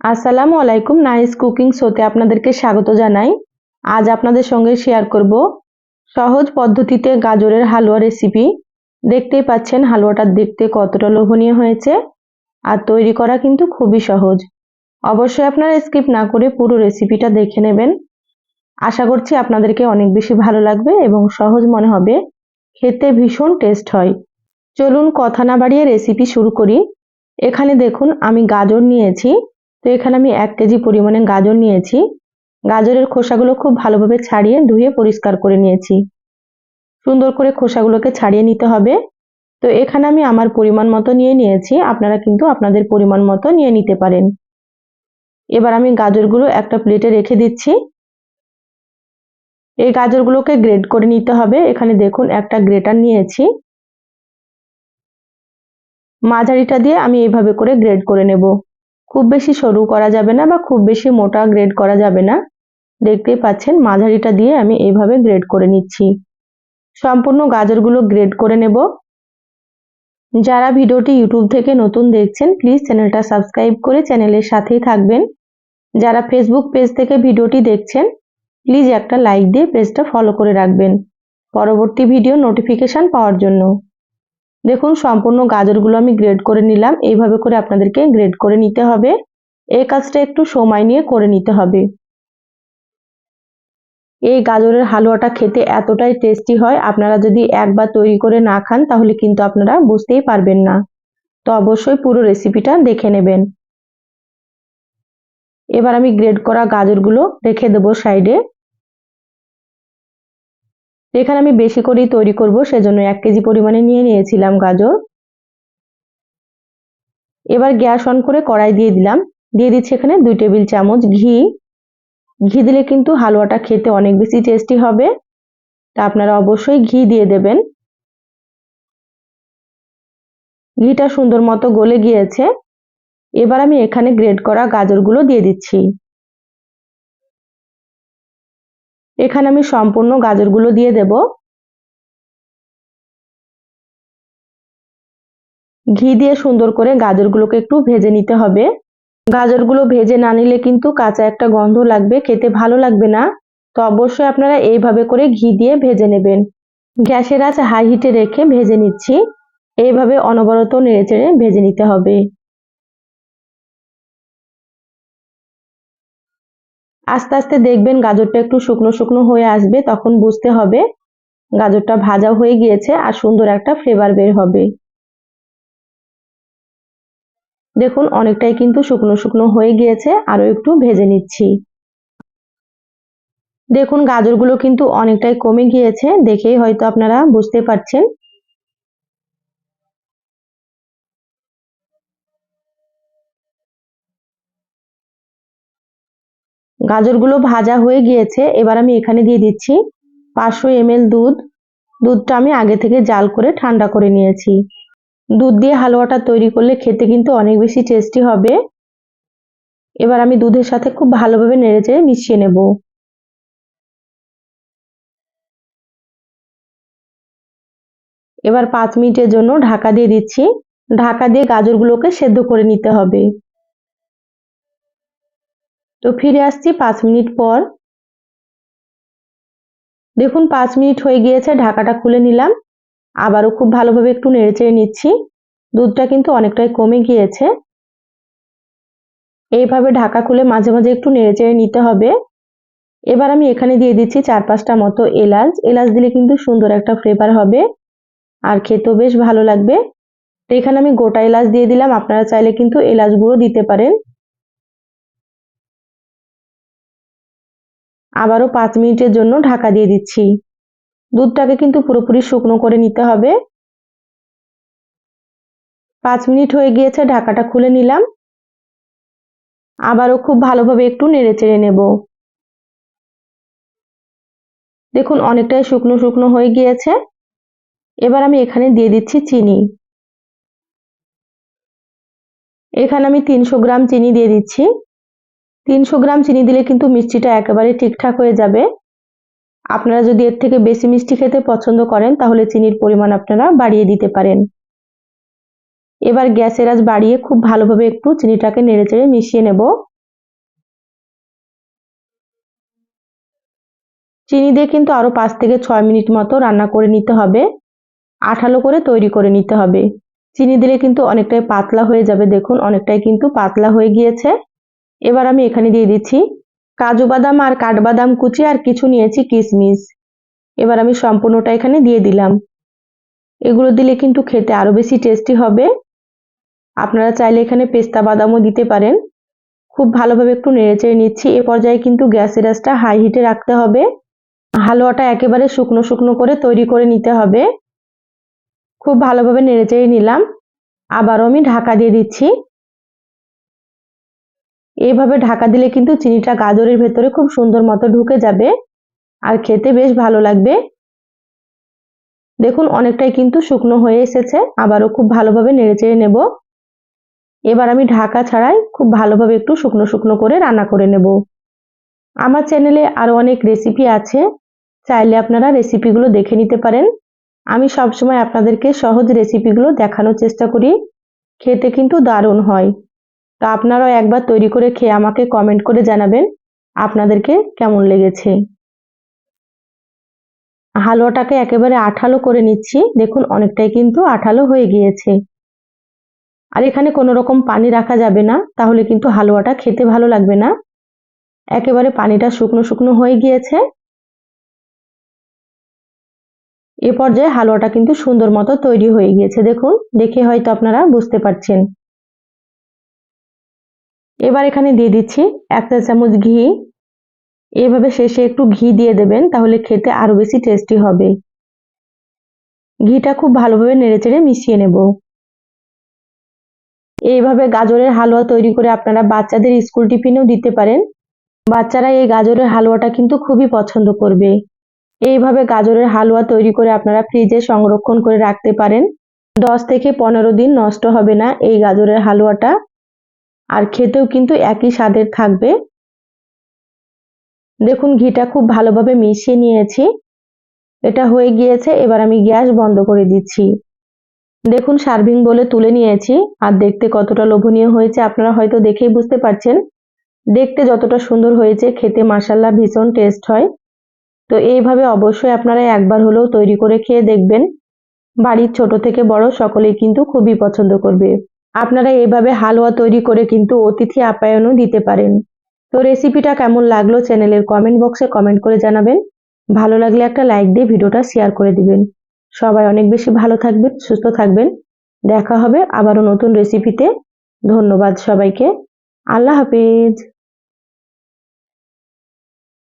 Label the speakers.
Speaker 1: আসসালামু আলাইকুম, nice cooking শোতে আপনাদেরকে স্বাগত জানাই। আজ আপনাদের সঙ্গে শেয়ার করব সহজ পদ্ধতিতে গাজরের হালুয়া রেসিপি দেখতেই পাচ্ছেন হালুয়াটা দেখতে কতটা লোভনীয় হয়েছে আর তৈরি করা কিন্তু খুবই সহজ। অবশ্যই আপনারা স্কিপ না করে পুরো রেসিপিটা দেখে নেবেন। আশা করছি আপনাদেরকে অনেক বেশি ভালো লাগবে এবং সহজ মনে হবে। খেতে ভীষণ টেস্ট হয়। চলুন কথা না বাড়িয়ে রেসিপি শুরু করি। এখানে দেখুন, আমি গাজর নিয়েছি। তো এখানে আমি এক কেজি পরিমাণে গাজর নিয়েছি। গাজরের খোসাগুলো খুব ভালোভাবে ছাড়িয়ে ধুয়ে পরিষ্কার করে নিয়েছি। সুন্দর করে খোসাগুলোকে ছাড়িয়ে নিতে হবে। তো এখানে আমি আমার পরিমাণ মতো নিয়ে নিয়েছি। আপনারা কিন্তু আপনাদের পরিমাণ মতো নিয়ে নিতে পারেন। এবার আমি গাজরগুলো একটা প্লেটে রেখে দিচ্ছি। এই গাজরগুলোকে গ্রেড করে নিতে হবে। এখানে দেখুন একটা গ্রেটার নিয়েছি। মাঝারিটা দিয়ে আমি এইভাবে করে গ্রেড করে নেব। খুব বেশি সরু করা যাবে না বা খুব বেশি মোটা গ্রেড করা যাবে না। দেখতেই পাচ্ছেন, মাঝারিটা দিয়ে আমি এইভাবে গ্রেড করে নিচ্ছি। সম্পূর্ণ গাজরগুলো গ্রেড করে নেব। যারা ভিডিওটি ইউটিউব থেকে নতুন দেখছেন প্লিজ চ্যানেলটা সাবস্ক্রাইব করে চ্যানেলের সাথেই থাকবেন। যারা ফেসবুক পেজ থেকে ভিডিওটি দেখছেন প্লিজ একটা লাইক দিয়ে পেজটা ফলো করে রাখবেন। পরবর্তী ভিডিও নোটিফিকেশান পাওয়ার জন্য। দেখুন, সম্পূর্ণ গাজরগুলো আমি গ্রেড করে নিলাম। এইভাবে করে আপনাদেরকে গ্রেড করে নিতে হবে। এই কাজটা একটু সময় নিয়ে করে নিতে হবে। এই গাজরের হালুয়াটা খেতে এতটাই টেস্টি হয়, আপনারা যদি একবার তৈরি করে না খান, তাহলে কিন্তু আপনারা বুঝতেই পারবেন না। তো অবশ্যই পুরো রেসিপিটা দেখে নেবেন। এবার আমি গ্রেড করা গাজরগুলো রেখে দেবো সাইডে এখানে আমি বেশি করেই তৈরি করব, সেজন্য এক কেজি পরিমাণে নিয়ে নিয়েছিলাম গাজর। এবার গ্যাস অন করে কড়াই দিয়ে দিলাম। দিয়ে দিচ্ছি এখানে দুই টেবিল চামচ ঘি। ঘি দিলে কিন্তু হালুয়াটা খেতে অনেক বেশি টেস্টি হবে। তা আপনারা অবশ্যই ঘি দিয়ে দেবেন। ঘিটা সুন্দর মতো গলে গিয়েছে। এবার আমি এখানে গ্রেড করা গাজরগুলো দিয়ে দিচ্ছি। এখানে আমি সম্পূর্ণ গাজরগুলো দিয়ে দেব। ঘি দিয়ে সুন্দর করে গাজরগুলোকে একটু ভেজে নিতে হবে। গাজরগুলো ভেজে না নিলে কিন্তু কাঁচা একটা গন্ধ লাগবে, খেতে ভালো লাগবে না। তো অবশ্যই আপনারা এইভাবে করে ঘি দিয়ে ভেজে নেবেন। গ্যাসের আছে হাই হিটে রেখে ভেজে নিচ্ছি। এইভাবে অনবরত নেড়েচেড়ে ভেজে নিতে হবে। আস্তে আস্তে দেখবেন গাজরটা একটু শুকনো শুকনো হয়ে আসবে, তখন বুঝতে হবে গাজরটা ভাজা হয়ে গিয়েছে আর সুন্দর একটা ফ্লেভার বের হবে। দেখুন, অনেকটাই কিন্তু শুকনো শুকনো হয়ে গিয়েছে, আরও একটু ভেজে নিচ্ছি। দেখুন, গাজরগুলো কিন্তু অনেকটাই কমে গিয়েছে, দেখেই হয়তো আপনারা বুঝতে পারছেন। গাজরগুলো ভাজা হয়ে গিয়েছে, এবার আমি এখানে দিয়ে দিচ্ছি পাঁচশো এমএল দুধ। দুধটা আমি আগে থেকে জাল করে ঠান্ডা করে নিয়েছি। দুধ দিয়ে হালুয়াটা তৈরি করলে খেতে কিন্তু অনেক বেশি টেস্টি হবে। এবার আমি দুধের সাথে খুব ভালোভাবে নেড়েচেড়ে মিশিয়ে নেব। এবার পাঁচ মিনিটের জন্য ঢাকা দিয়ে দিচ্ছি। ঢাকা দিয়ে গাজরগুলোকে সেদ্ধ করে নিতে হবে। তো ফিরে আসছি পাঁচ মিনিট পর। দেখুন, পাঁচ মিনিট হয়ে গিয়েছে, ঢাকাটা খুলে নিলাম। আবারও খুব ভালোভাবে একটু নেড়েচেড়ে নিচ্ছি। দুধটা কিন্তু অনেকটাই কমে গিয়েছে। এইভাবে ঢাকা খুলে মাঝে মাঝে একটু নেড়েচেড়ে নিতে হবে। এবার আমি এখানে দিয়ে দিচ্ছি চার পাঁচটা মতো এলাচ। এলাচ দিলে কিন্তু সুন্দর একটা ফ্লেভার হবে। আর খেতেও বেশ ভালো লাগবে। তো এখানে আমি গোটা এলাচ দিয়ে দিলাম। আপনারা চাইলে কিন্তু এলাচ গুঁড়ো দিতে পারেন। আবারও পাঁচ মিনিটের জন্য ঢাকা দিয়ে দিচ্ছি। দুধটাকে কিন্তু পুরোপুরি শুকনো করে নিতে হবে। পাঁচ মিনিট হয়ে গিয়েছে, ঢাকাটা খুলে নিলাম। আবারও খুব ভালোভাবে একটু নেড়ে চেড়ে নেব। দেখুন, অনেকটাই শুকনো শুকনো হয়ে গিয়েছে। এবার আমি এখানে দিয়ে দিচ্ছি চিনি। এখানে আমি তিনশো গ্রাম চিনি দিয়ে দিচ্ছি। তিনশো গ্রাম চিনি দিলে কিন্তু মিষ্টিটা একেবারে ঠিকঠাক হয়ে যাবে। আপনারা যদি এর থেকে বেশি মিষ্টি খেতে পছন্দ করেন, তাহলে চিনির পরিমাণ আপনারা বাড়িয়ে দিতে পারেন। এবার গ্যাসের আজ বাড়িয়ে খুব ভালোভাবে একটু চিনিটাকে নেড়ে চেড়ে মিশিয়ে নেব। চিনি দিয়ে কিন্তু আরও পাঁচ থেকে ছয় মিনিট মতো রান্না করে নিতে হবে। আঠালো করে তৈরি করে নিতে হবে। চিনি দিলে কিন্তু অনেকটাই পাতলা হয়ে যাবে। দেখুন, অনেকটাই কিন্তু পাতলা হয়ে গিয়েছে। এবার আমি এখানে দিয়ে দিচ্ছি কাজু বাদাম আর কাঠবাদাম কুচি আর কিছু নিয়েছি কিশমিশ এবার আমি সম্পূর্ণটা এখানে দিয়ে দিলাম। এগুলো দিলে কিন্তু খেতে আরও বেশি টেস্টি হবে। আপনারা চাইলে এখানে পেস্তা বাদামও দিতে পারেন। খুব ভালোভাবে একটু নেড়েচেড়ে নিচ্ছি। এ পর্যায়ে কিন্তু গ্যাসের আঁচটা হাই হিটে রাখতে হবে। হালুয়াটা একেবারে শুকনো শুকনো করে তৈরি করে নিতে হবে। খুব ভালোভাবে নেড়েচেড়ে নিলাম। আবারও আমি ঢাকা দিয়ে দিচ্ছি। এইভাবে ঢাকা দিলে কিন্তু চিনিটা গাজরের ভেতরে খুব সুন্দর মতো ঢুকে যাবে। আর খেতে বেশ ভালো লাগবে। দেখুন, অনেকটাই কিন্তু শুকনো হয়ে এসেছে। আবারও খুব ভালোভাবে নেড়েচেড়ে নেব। এবার আমি ঢাকা ছাড়াই খুব ভালোভাবে একটু শুকনো শুকনো করে রান্না করে নেব। আমার চ্যানেলে আরও অনেক রেসিপি আছে। চাইলে আপনারা রেসিপিগুলো দেখে নিতে পারেন। আমি সবসময় আপনাদেরকে সহজ রেসিপিগুলো দেখানোর চেষ্টা করি। খেতে কিন্তু দারুণ হয়। তো আপনারাও একবার তৈরি করে খেয়ে আমাকে কমেন্ট করে জানাবেন, আপনাদেরকে কেমন লেগেছে। হালুয়াটাকে একেবারে আঠালো করে নিচ্ছি, দেখুন অনেকটাই কিন্তু আঠালো হয়ে গিয়েছে। আর এখানে কোনো রকম পানি রাখা যাবে না, তাহলে কিন্তু হালুয়াটা খেতে ভালো লাগবে না। একেবারে পানিটা শুকনো শুকনো হয়ে গিয়েছে। এ পর্যায়ে হালুয়াটা কিন্তু সুন্দর মতো তৈরি হয়ে গিয়েছে, দেখুন, দেখে হয়তো আপনারা বুঝতে পারছেন। এবার এখানে দিয়ে দিচ্ছি এক চা চামচ ঘি। এভাবে শেষে একটু ঘি দিয়ে দেবেন, তাহলে খেতে আরও বেশি টেস্টি হবে। ঘিটা খুব ভালোভাবে নেড়েচেড়ে মিশিয়ে নেব। এইভাবে গাজরের হালুয়া তৈরি করে আপনারা বাচ্চাদের স্কুল টিফিনেও দিতে পারেন। বাচ্চারা এই গাজরের হালুয়াটা কিন্তু খুবই পছন্দ করবে। এইভাবে গাজরের হালুয়া তৈরি করে আপনারা ফ্রিজে সংরক্ষণ করে রাখতে পারেন। দশ থেকে পনেরো দিন নষ্ট হবে না এই গাজরের হালুয়াটা। আর খেতেও কিন্তু একই স্বাদের থাকবে। দেখুন, ঘিটা খুব ভালোভাবে মিশিয়ে নিয়েছি। এটা হয়ে গিয়েছে, এবার আমি গ্যাস বন্ধ করে দিচ্ছি। দেখুন, সার্ভিং বলে তুলে নিয়েছি, আর দেখতে কতটা লোভনীয় হয়েছে, আপনারা হয়তো দেখেই বুঝতে পারছেন। দেখতে যতটা সুন্দর হয়েছে, খেতে মাসাল্লা ভীষণ টেস্ট হয়। তো এইভাবে অবশ্যই আপনারা একবার হলেও তৈরি করে খেয়ে দেখবেন। বাড়ির ছোট থেকে বড় সকলেই কিন্তু খুবই পছন্দ করবে। আপনারা এইভাবে হালুয়া তৈরি করে কিন্তু অতিথি আপ্যায়নও দিতে পারেন। তো রেসিপিটা কেমন লাগল চ্যানেলের কমেন্ট বক্সে কমেন্ট করে জানাবেন। ভালো লাগলে একটা লাইক দিয়ে ভিডিওটা শেয়ার করে দিবেন। সবাই অনেক বেশি ভালো থাকবেন, সুস্থ থাকবেন। দেখা হবে আবারও নতুন রেসিপিতে ধন্যবাদ সবাইকে। আল্লাহ হাফিজ।